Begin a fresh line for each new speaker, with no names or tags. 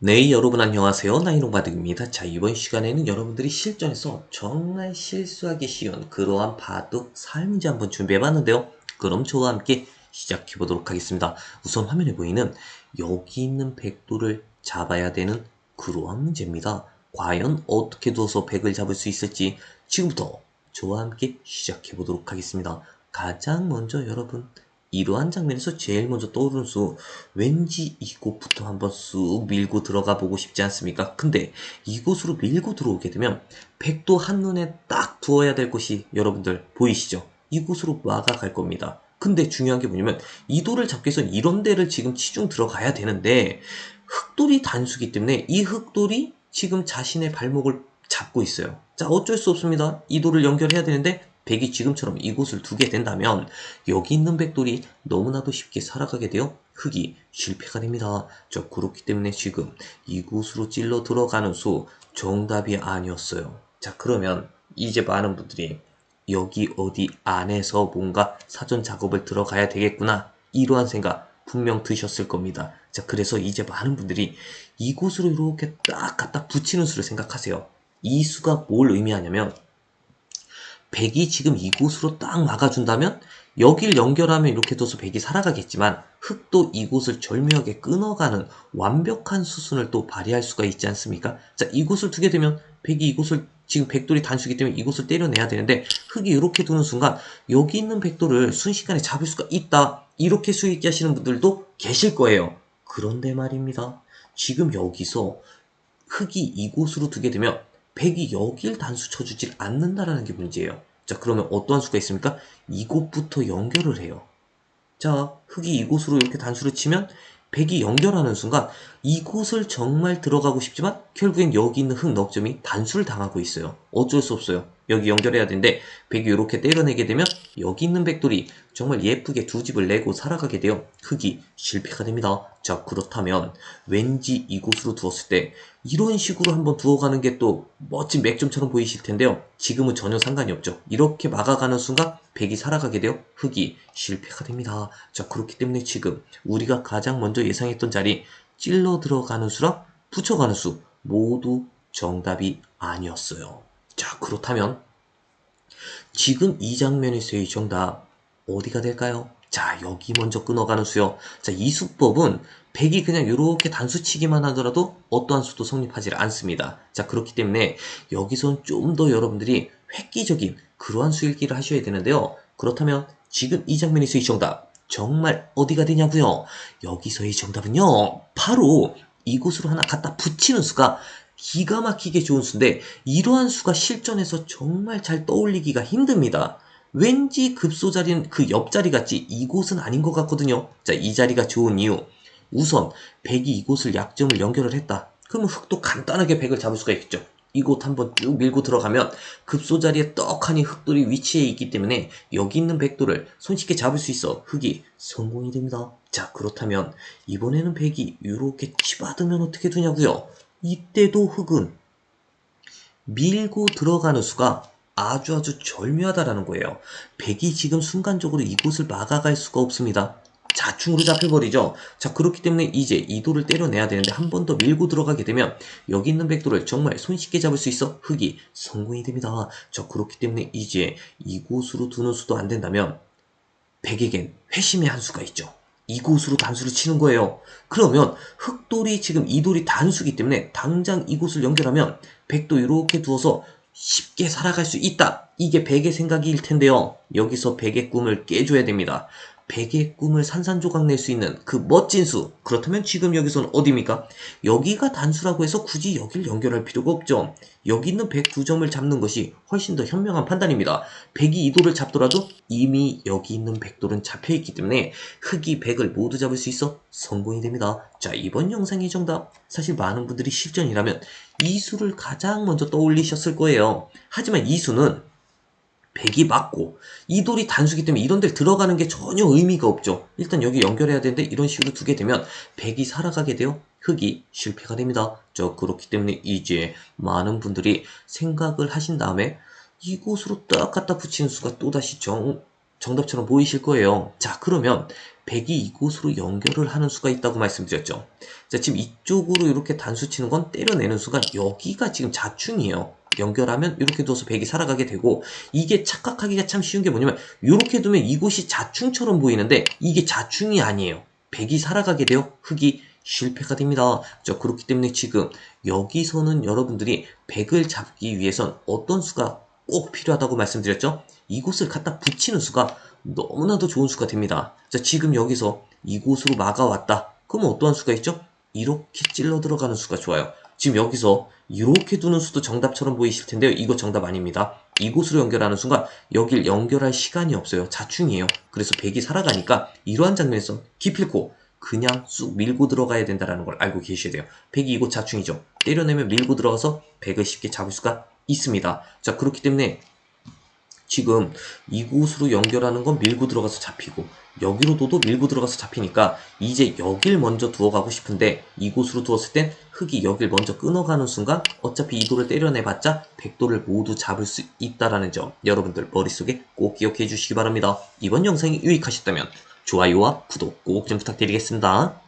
네, 여러분 안녕하세요. 나이롱바둑입니다. 자, 이번 시간에는 여러분들이 실전에서 정말 실수하기 쉬운 그러한 바둑 삶인지 한번 준비해봤는데요. 그럼 저와 함께 시작해보도록 하겠습니다. 우선 화면에 보이는 여기 있는 백도를 잡아야 되는 그러한 문제입니다. 과연 어떻게 두어서 백을 잡을 수 있을지 지금부터 저와 함께 시작해보도록 하겠습니다. 가장 먼저 여러분 이러한 장면에서 제일 먼저 떠오르는 수 왠지 이곳부터 한번 쑥 밀고 들어가 보고 싶지 않습니까? 근데 이곳으로 밀고 들어오게 되면 백도 한눈에 딱 두어야 될 곳이 여러분들 보이시죠? 이곳으로 막아갈 겁니다. 근데 중요한 게 뭐냐면 이 돌을 잡기 위해서 이런 데를 지금 치중 들어가야 되는데 흑돌이 단수기 때문에 이 흑돌이 지금 자신의 발목을 잡고 있어요. 자 어쩔 수 없습니다. 이 돌을 연결해야 되는데 백이 지금처럼 이곳을 두게 된다면 여기 있는 백돌이 너무나도 쉽게 살아가게 되어 흙이 실패가 됩니다. 저 그렇기 때문에 지금 이곳으로 찔러 들어가는 수 정답이 아니었어요. 자 그러면 이제 많은 분들이 여기 어디 안에서 뭔가 사전 작업을 들어가야 되겠구나 이러한 생각 분명 드셨을 겁니다. 자 그래서 이제 많은 분들이 이곳으로 이렇게 딱 갖다 붙이는 수를 생각하세요. 이 수가 뭘 의미하냐면 백이 지금 이곳으로 딱 막아준다면 여길 연결하면 이렇게 둬서 백이 살아가겠지만 흙도 이곳을 절묘하게 끊어가는 완벽한 수순을 또 발휘할 수가 있지 않습니까? 자, 이곳을 두게 되면 백이 이곳을 지금 백돌이 단수기 때문에 이곳을 때려내야 되는데 흙이 이렇게 두는 순간 여기 있는 백돌을 순식간에 잡을 수가 있다. 이렇게 수익기 하시는 분들도 계실 거예요. 그런데 말입니다. 지금 여기서 흙이 이곳으로 두게 되면 백이 여길 단수 쳐주질 않는다라는 게 문제예요. 자, 그러면 어떠한 수가 있습니까? 이곳부터 연결을 해요. 자, 흙이 이곳으로 이렇게 단수를 치면 백이 연결하는 순간 이곳을 정말 들어가고 싶지만 결국엔 여기 있는 흙 넉점이 단수를 당하고 있어요. 어쩔 수 없어요. 여기 연결해야 되는데 백이 이렇게 때려내게 되면 여기 있는 백돌이 정말 예쁘게 두 집을 내고 살아가게 되어 흙이 실패가 됩니다. 자 그렇다면 왠지 이곳으로 두었을 때 이런 식으로 한번 두어가는 게 또 멋진 맥점처럼 보이실 텐데요. 지금은 전혀 상관이 없죠. 이렇게 막아가는 순간 백이 살아가게 되어 흙이 실패가 됩니다. 자 그렇기 때문에 지금 우리가 가장 먼저 예상했던 자리 찔러 들어가는 수랑 붙여가는 수 모두 정답이 아니었어요. 자 그렇다면 지금 이 장면에서의 정답 어디가 될까요? 자 여기 먼저 끊어가는 수요. 자 이 수법은 백이 그냥 이렇게 단수치기만 하더라도 어떠한 수도 성립하지 않습니다. 자 그렇기 때문에 여기선 좀 더 여러분들이 획기적인 그러한 수일기를 하셔야 되는데요. 그렇다면 지금 이 장면에서의 정답 정말 어디가 되냐고요? 여기서의 정답은요. 바로 이곳으로 하나 갖다 붙이는 수가 기가 막히게 좋은 수인데 이러한 수가 실전에서 정말 잘 떠올리기가 힘듭니다. 왠지 급소 자리는 그 옆자리 같지 이곳은 아닌 것 같거든요. 자, 이 자리가 좋은 이유. 우선 백이 이곳을 약점을 연결을 했다. 그러면 흙도 간단하게 백을 잡을 수가 있겠죠. 이곳 한번 쭉 밀고 들어가면 급소 자리에 떡하니 흙돌이 위치해 있기 때문에 여기 있는 백돌을 손쉽게 잡을 수 있어 흙이 성공이 됩니다. 자 그렇다면 이번에는 백이 이렇게 치받으면 어떻게 되냐고요? 이때도 흙은 밀고 들어가는 수가 아주 아주 절묘하다라는 거예요. 백이 지금 순간적으로 이곳을 막아갈 수가 없습니다. 자충으로 잡혀버리죠. 자 그렇기 때문에 이제 이 돌을 때려내야 되는데 한 번 더 밀고 들어가게 되면 여기 있는 백돌을 정말 손쉽게 잡을 수 있어 흙이 성공이 됩니다. 자 그렇기 때문에 이제 이곳으로 두는 수도 안 된다면 백에겐 회심의 한 수가 있죠. 이곳으로 단수를 치는 거예요. 그러면 흑돌이 지금 이 돌이 단수기 때문에 당장 이곳을 연결하면 백도 이렇게 두어서 쉽게 살아갈 수 있다. 이게 백의 생각일 텐데요. 여기서 백의 꿈을 깨줘야 됩니다. 백의 꿈을 산산조각 낼 수 있는 그 멋진 수. 그렇다면 지금 여기서는 어디입니까? 여기가 단수라고 해서 굳이 여기를 연결할 필요가 없죠. 여기 있는 109점을 잡는 것이 훨씬 더 현명한 판단입니다. 백이 이도를 잡더라도 이미 여기 있는 백돌은 잡혀있기 때문에 흑이 백을 모두 잡을 수 있어 성공이 됩니다. 자 이번 영상의 정답 사실 많은 분들이 실전이라면 이 수를 가장 먼저 떠올리셨을 거예요. 하지만 이 수는 백이 맞고 이 돌이 단수기 때문에 이런 데를 들어가는 게 전혀 의미가 없죠. 일단 여기 연결해야 되는데 이런 식으로 두게 되면 백이 살아가게 되어 흙이 실패가 됩니다. 저 그렇기 때문에 이제 많은 분들이 생각을 하신 다음에 이곳으로 딱 갖다 붙이는 수가 또다시 정 정답처럼 보이실 거예요. 자, 그러면 100이 이곳으로 연결을 하는 수가 있다고 말씀드렸죠. 자, 지금 이쪽으로 이렇게 단수 치는 건 때려내는 수가 여기가 지금 자충이에요. 연결하면 이렇게 둬서 100이 살아가게 되고 이게 착각하기가 참 쉬운 게 뭐냐면 이렇게 두면 이곳이 자충처럼 보이는데 이게 자충이 아니에요. 100이 살아가게 되어 흙이 실패가 됩니다. 자, 그렇기 때문에 지금 여기서는 여러분들이 100을 잡기 위해선 어떤 수가 꼭 필요하다고 말씀드렸죠? 이곳을 갖다 붙이는 수가 너무나도 좋은 수가 됩니다. 자, 지금 여기서 이곳으로 막아왔다. 그러면 어떠한 수가 있죠? 이렇게 찔러 들어가는 수가 좋아요. 지금 여기서 이렇게 두는 수도 정답처럼 보이실 텐데요. 이거 정답 아닙니다. 이곳으로 연결하는 순간 여길 연결할 시간이 없어요. 자충이에요. 그래서 백이 살아가니까 이러한 장면에서 기필코 그냥 쑥 밀고 들어가야 된다는 걸 알고 계셔야 돼요. 백이 이곳 자충이죠. 때려내면 밀고 들어가서 백을 쉽게 잡을 수가 있습니다. 자 그렇기 때문에 지금 이곳으로 연결하는 건 밀고 들어가서 잡히고 여기로 둬도 밀고 들어가서 잡히니까 이제 여길 먼저 두어가고 싶은데 이곳으로 두었을 땐 흙이 여길 먼저 끊어가는 순간 어차피 이도를 때려내봤자 백도를 모두 잡을 수 있다라는 점 여러분들 머릿속에 꼭 기억해 주시기 바랍니다. 이번 영상이 유익하셨다면 좋아요와 구독 꼭 좀 부탁드리겠습니다.